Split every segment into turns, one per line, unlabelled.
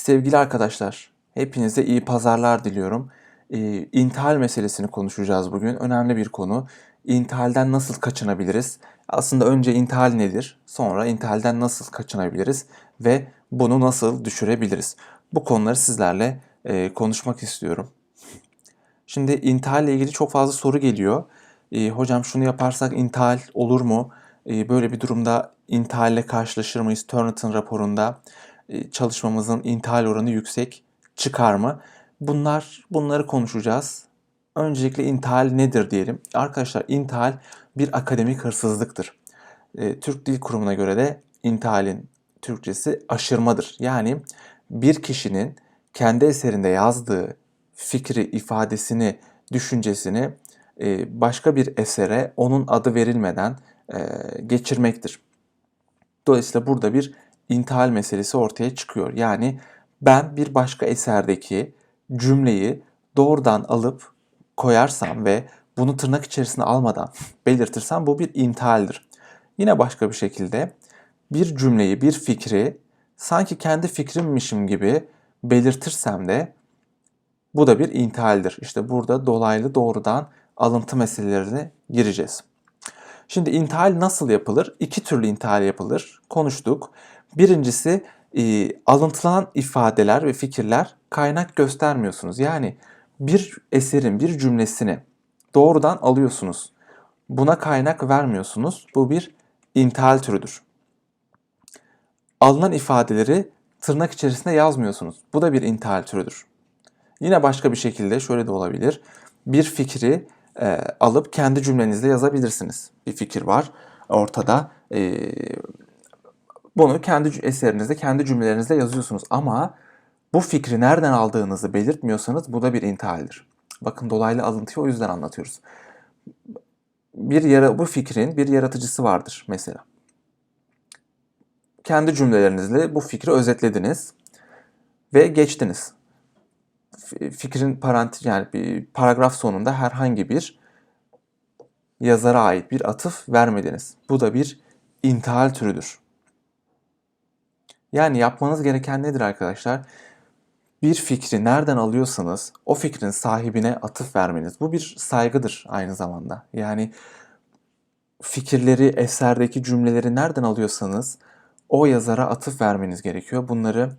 Sevgili arkadaşlar, hepinize iyi pazarlar diliyorum. Ee, intihal meselesini konuşacağız bugün. Önemli bir konu. İntihalden nasıl kaçınabiliriz? Aslında önce intihal nedir? Sonra intihalden nasıl kaçınabiliriz? Ve bunu nasıl düşürebiliriz? Bu konuları sizlerle e, konuşmak istiyorum. Şimdi intihal ile ilgili çok fazla soru geliyor. Ee, hocam şunu yaparsak intihal olur mu? Ee, böyle bir durumda intihalle karşılaşır mıyız? Turnitin raporunda e, çalışmamızın intihal oranı yüksek çıkar mı? Bunlar bunları konuşacağız. Öncelikle intihal nedir diyelim. Arkadaşlar intihal bir akademik hırsızlıktır. E, Türk Dil Kurumu'na göre de intihalin Türkçesi aşırmadır. Yani bir kişinin kendi eserinde yazdığı fikri, ifadesini, düşüncesini e, başka bir esere onun adı verilmeden e, geçirmektir. Dolayısıyla burada bir intihal meselesi ortaya çıkıyor. Yani ben bir başka eserdeki cümleyi doğrudan alıp koyarsam ve bunu tırnak içerisine almadan belirtirsem bu bir intihaldir. Yine başka bir şekilde bir cümleyi, bir fikri sanki kendi fikrimmişim gibi belirtirsem de bu da bir intihaldir. İşte burada dolaylı doğrudan alıntı meselelerine gireceğiz. Şimdi intihal nasıl yapılır? İki türlü intihal yapılır. Konuştuk. Birincisi e, alıntılanan ifadeler ve fikirler kaynak göstermiyorsunuz. Yani bir eserin bir cümlesini doğrudan alıyorsunuz. Buna kaynak vermiyorsunuz. Bu bir intihal türüdür. Alınan ifadeleri tırnak içerisinde yazmıyorsunuz. Bu da bir intihal türüdür. Yine başka bir şekilde şöyle de olabilir. Bir fikri e, alıp kendi cümlenizde yazabilirsiniz. Bir fikir var ortada. E, bunu kendi eserinizde, kendi cümlelerinizde yazıyorsunuz. Ama bu fikri nereden aldığınızı belirtmiyorsanız bu da bir intihaldir. Bakın dolaylı alıntıyı o yüzden anlatıyoruz. Bir yara, bu fikrin bir yaratıcısı vardır mesela. Kendi cümlelerinizle bu fikri özetlediniz ve geçtiniz. Fikrin parantez yani bir paragraf sonunda herhangi bir yazara ait bir atıf vermediniz. Bu da bir intihal türüdür. Yani yapmanız gereken nedir arkadaşlar? Bir fikri nereden alıyorsanız o fikrin sahibine atıf vermeniz. Bu bir saygıdır aynı zamanda. Yani fikirleri, eserdeki cümleleri nereden alıyorsanız o yazara atıf vermeniz gerekiyor. Bunları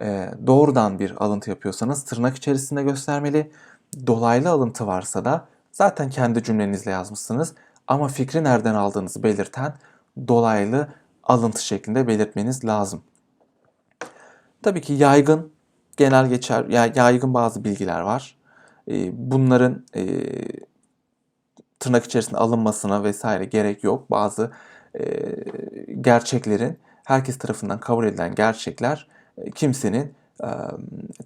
e, doğrudan bir alıntı yapıyorsanız tırnak içerisinde göstermeli. Dolaylı alıntı varsa da zaten kendi cümlenizle yazmışsınız ama fikri nereden aldığınızı belirten dolaylı alıntı şeklinde belirtmeniz lazım. Tabii ki yaygın, genel geçer, yaygın bazı bilgiler var. Ee, bunların e, tırnak içerisinde alınmasına vesaire gerek yok. Bazı e, gerçeklerin herkes tarafından kabul edilen gerçekler e, kimsenin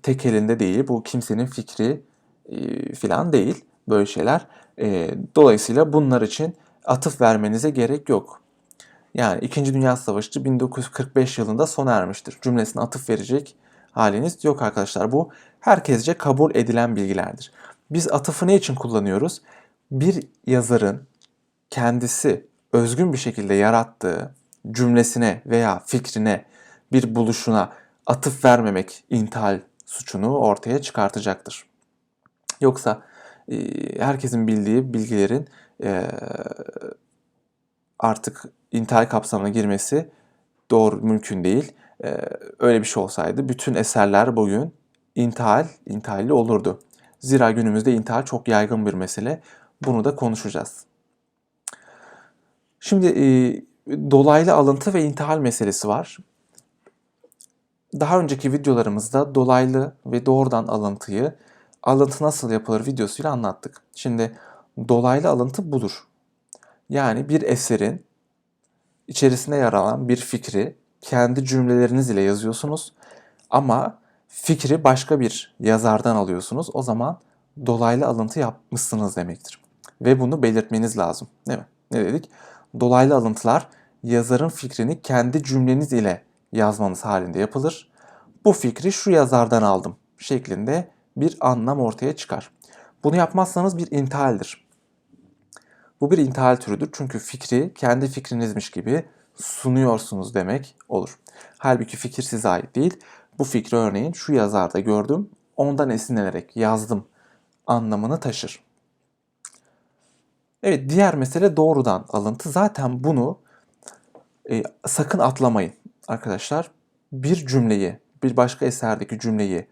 tek elinde değil. Bu kimsenin fikri filan değil böyle şeyler. Dolayısıyla bunlar için atıf vermenize gerek yok. Yani 2. Dünya Savaşı 1945 yılında sona ermiştir. Cümlesine atıf verecek haliniz yok arkadaşlar. Bu herkesce kabul edilen bilgilerdir. Biz atıfı ne için kullanıyoruz? Bir yazarın kendisi özgün bir şekilde yarattığı cümlesine veya fikrine, bir buluşuna atıf vermemek intihal suçunu ortaya çıkartacaktır. Yoksa herkesin bildiği bilgilerin artık intihal kapsamına girmesi doğru mümkün değil. Ee, öyle bir şey olsaydı bütün eserler bugün intihal, intihalli olurdu. Zira günümüzde intihal çok yaygın bir mesele. Bunu da konuşacağız. Şimdi e, dolaylı alıntı ve intihal meselesi var. Daha önceki videolarımızda dolaylı ve doğrudan alıntıyı alıntı nasıl yapılır videosuyla anlattık. Şimdi dolaylı alıntı budur. Yani bir eserin içerisinde yer alan bir fikri kendi cümleleriniz ile yazıyorsunuz ama fikri başka bir yazardan alıyorsunuz. O zaman dolaylı alıntı yapmışsınız demektir. Ve bunu belirtmeniz lazım. Değil mi? Ne dedik? Dolaylı alıntılar yazarın fikrini kendi cümleniz ile yazmanız halinde yapılır. Bu fikri şu yazardan aldım şeklinde bir anlam ortaya çıkar. Bunu yapmazsanız bir intihaldir. Bu bir intihal türüdür çünkü fikri kendi fikrinizmiş gibi sunuyorsunuz demek olur. Halbuki fikir size ait değil. Bu fikri örneğin şu yazarda gördüm, ondan esinlenerek yazdım anlamını taşır. Evet, diğer mesele doğrudan alıntı. Zaten bunu e, sakın atlamayın arkadaşlar. Bir cümleyi, bir başka eserdeki cümleyi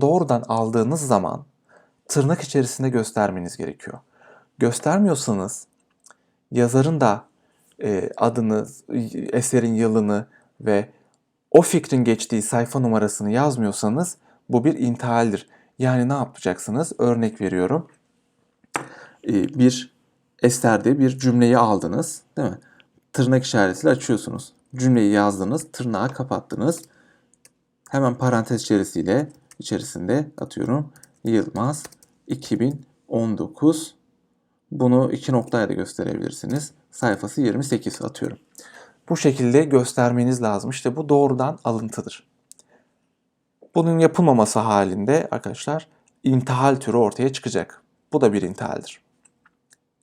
doğrudan aldığınız zaman tırnak içerisinde göstermeniz gerekiyor. Göstermiyorsanız yazarın da e, adını, eserin yılını ve o fikrin geçtiği sayfa numarasını yazmıyorsanız bu bir intihaldir. Yani ne yapacaksınız? Örnek veriyorum. E, bir eserde bir cümleyi aldınız, değil mi? Tırnak işaretiyle açıyorsunuz. Cümleyi yazdınız, tırnağı kapattınız. Hemen parantez içerisiyle içerisinde atıyorum Yılmaz 2019 bunu iki noktaya da gösterebilirsiniz. Sayfası 28 atıyorum. Bu şekilde göstermeniz lazım. İşte bu doğrudan alıntıdır. Bunun yapılmaması halinde arkadaşlar intihal türü ortaya çıkacak. Bu da bir intihaldir.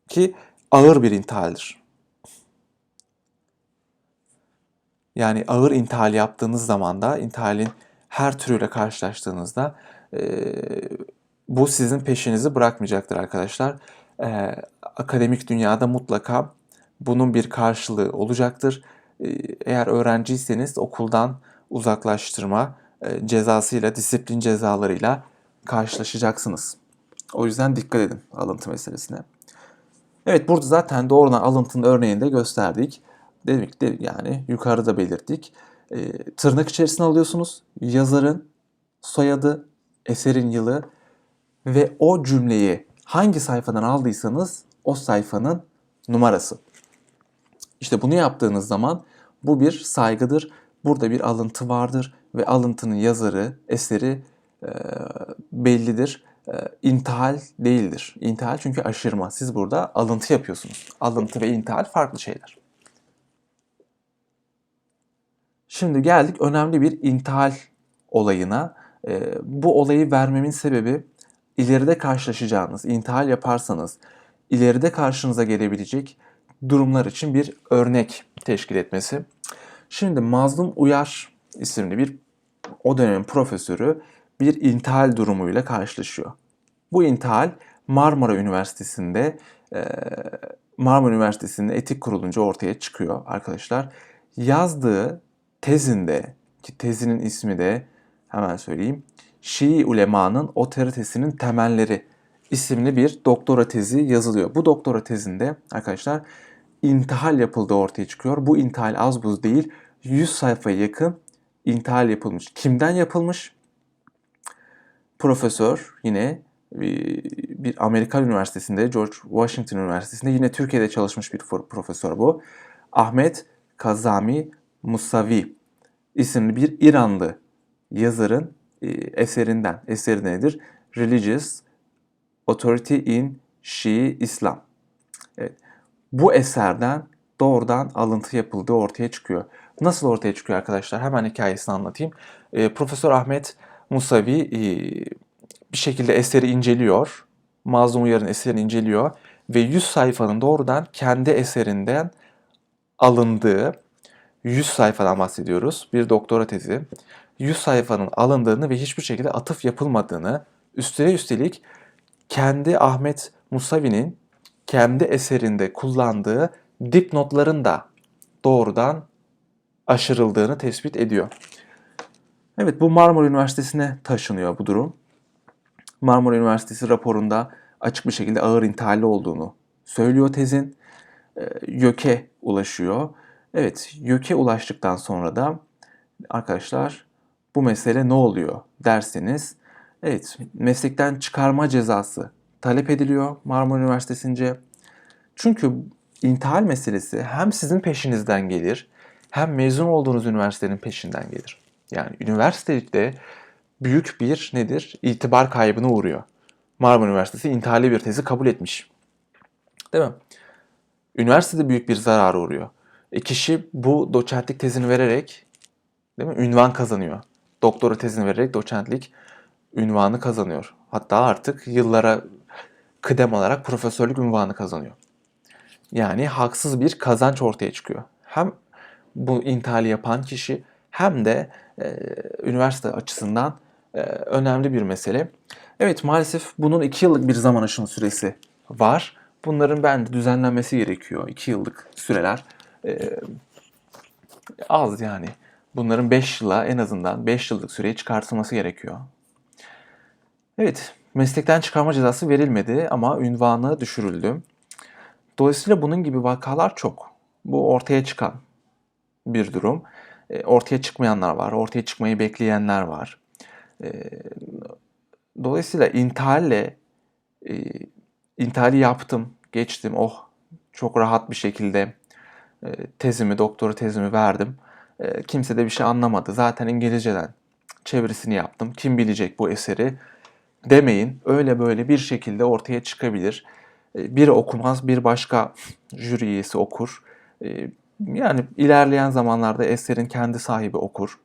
Ki ağır bir intihaldir. Yani ağır intihal yaptığınız zaman da intihalin her türüyle karşılaştığınızda e, bu sizin peşinizi bırakmayacaktır arkadaşlar. E, akademik dünyada mutlaka bunun bir karşılığı olacaktır. E, eğer öğrenciyseniz okuldan uzaklaştırma e, cezasıyla, disiplin cezalarıyla karşılaşacaksınız. O yüzden dikkat edin alıntı meselesine. Evet burada zaten doğrudan alıntının örneğini de gösterdik. Dedik de yani yukarıda belirttik. E, tırnak içerisine alıyorsunuz. Yazarın soyadı, eserin yılı ve o cümleyi hangi sayfadan aldıysanız o sayfanın numarası. İşte bunu yaptığınız zaman bu bir saygıdır. Burada bir alıntı vardır ve alıntının yazarı, eseri e, bellidir. E, intihal değildir. İntihal çünkü aşırma. Siz burada alıntı yapıyorsunuz. Alıntı ve intihal farklı şeyler. Şimdi geldik önemli bir intihal olayına. E, bu olayı vermemin sebebi ileride karşılaşacağınız, intihal yaparsanız ileride karşınıza gelebilecek durumlar için bir örnek teşkil etmesi. Şimdi Mazlum Uyar isimli bir o dönemin profesörü bir intihal durumuyla karşılaşıyor. Bu intihal Marmara Üniversitesi'nde Marmara Üniversitesi'nin etik kurulunca ortaya çıkıyor arkadaşlar. Yazdığı tezinde ki tezinin ismi de hemen söyleyeyim Şii ulemanın otoritesinin temelleri isimli bir doktora tezi yazılıyor. Bu doktora tezinde arkadaşlar intihal yapıldığı ortaya çıkıyor. Bu intihal az buz değil 100 sayfaya yakın intihal yapılmış. Kimden yapılmış? Profesör yine bir Amerikan Üniversitesi'nde, George Washington Üniversitesi'nde yine Türkiye'de çalışmış bir profesör bu. Ahmet Kazami Musavi isimli bir İranlı yazarın e, eserinden. Eseri nedir? Religious Authority in Shii Islam. Evet. Bu eserden doğrudan alıntı yapıldığı ortaya çıkıyor. Nasıl ortaya çıkıyor arkadaşlar? Hemen hikayesini anlatayım. E, Profesör Ahmet Musavi e, bir şekilde eseri inceliyor. Mazlum Uyar'ın eserini inceliyor ve 100 sayfanın doğrudan kendi eserinden alındığı 100 sayfadan bahsediyoruz. Bir doktora tezi. 100 sayfanın alındığını ve hiçbir şekilde atıf yapılmadığını, üstüne üstelik kendi Ahmet Musavi'nin kendi eserinde kullandığı dipnotların da doğrudan aşırıldığını tespit ediyor. Evet bu Marmara Üniversitesi'ne taşınıyor bu durum. Marmara Üniversitesi raporunda açık bir şekilde ağır intihalli olduğunu söylüyor tezin. E, YÖK'e ulaşıyor. Evet YÖK'e ulaştıktan sonra da arkadaşlar bu mesele ne oluyor derseniz evet meslekten çıkarma cezası talep ediliyor Marmara Üniversitesi'nce. Çünkü intihal meselesi hem sizin peşinizden gelir hem mezun olduğunuz üniversitenin peşinden gelir. Yani üniversitede büyük bir nedir? İtibar kaybına uğruyor. Marmara Üniversitesi intihali bir tezi kabul etmiş. Değil mi? Üniversitede büyük bir zarar uğruyor. E kişi bu doçentlik tezini vererek değil mi? Ünvan kazanıyor. Doktora tezini vererek doçentlik ünvanı kazanıyor. Hatta artık yıllara kıdem olarak profesörlük ünvanı kazanıyor. Yani haksız bir kazanç ortaya çıkıyor. Hem bu intihali yapan kişi hem de e, üniversite açısından e, önemli bir mesele. Evet maalesef bunun 2 yıllık bir zaman aşımı süresi var. Bunların bence düzenlenmesi gerekiyor. 2 yıllık süreler e, az yani. Bunların 5 yıla en azından 5 yıllık süreye çıkartılması gerekiyor. Evet, meslekten çıkarma cezası verilmedi ama ünvanı düşürüldü. Dolayısıyla bunun gibi vakalar çok. Bu ortaya çıkan bir durum. E, ortaya çıkmayanlar var, ortaya çıkmayı bekleyenler var. E, dolayısıyla intihalle e, intihali yaptım, geçtim. Oh, çok rahat bir şekilde tezimi, doktora tezimi verdim. E, kimse de bir şey anlamadı. Zaten İngilizceden çevirisini yaptım. Kim bilecek bu eseri? Demeyin. Öyle böyle bir şekilde ortaya çıkabilir. E, biri okumaz, bir başka jüri üyesi okur. E, yani ilerleyen zamanlarda eserin kendi sahibi okur.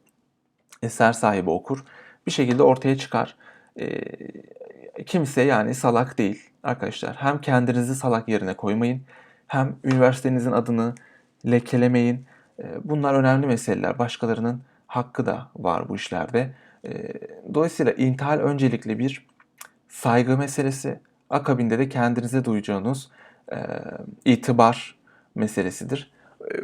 Eser sahibi okur. Bir şekilde ortaya çıkar. Kimse yani salak değil arkadaşlar. Hem kendinizi salak yerine koymayın. Hem üniversitenizin adını lekelemeyin. E, bunlar önemli meseleler. Başkalarının hakkı da var bu işlerde. E, dolayısıyla intihal öncelikli bir saygı meselesi. Akabinde de kendinize duyacağınız e, itibar meselesidir. E,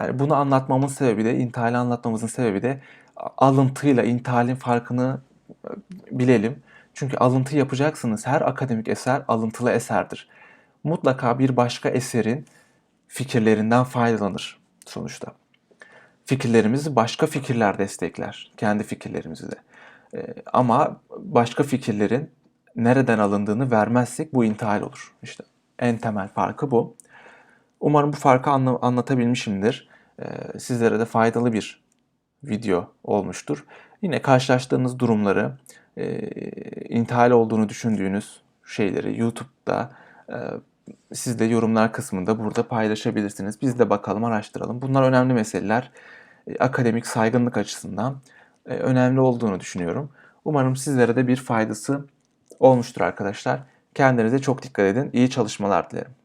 yani bunu anlatmamın sebebi de, intihali anlatmamızın sebebi de alıntıyla intihalin farkını e, bilelim. Çünkü alıntı yapacaksınız. Her akademik eser alıntılı eserdir. Mutlaka bir başka eserin fikirlerinden faydalanır sonuçta. Fikirlerimizi başka fikirler destekler. Kendi fikirlerimizi de. Ee, ama başka fikirlerin nereden alındığını vermezsek bu intihal olur. İşte en temel farkı bu. Umarım bu farkı anla- anlatabilmişimdir. Ee, sizlere de faydalı bir video olmuştur. Yine karşılaştığınız durumları, e, intihal olduğunu düşündüğünüz şeyleri YouTube'da e, siz de yorumlar kısmında burada paylaşabilirsiniz. Biz de bakalım, araştıralım. Bunlar önemli meseleler. E, akademik saygınlık açısından e, önemli olduğunu düşünüyorum. Umarım sizlere de bir faydası olmuştur arkadaşlar. Kendinize çok dikkat edin. İyi çalışmalar dilerim.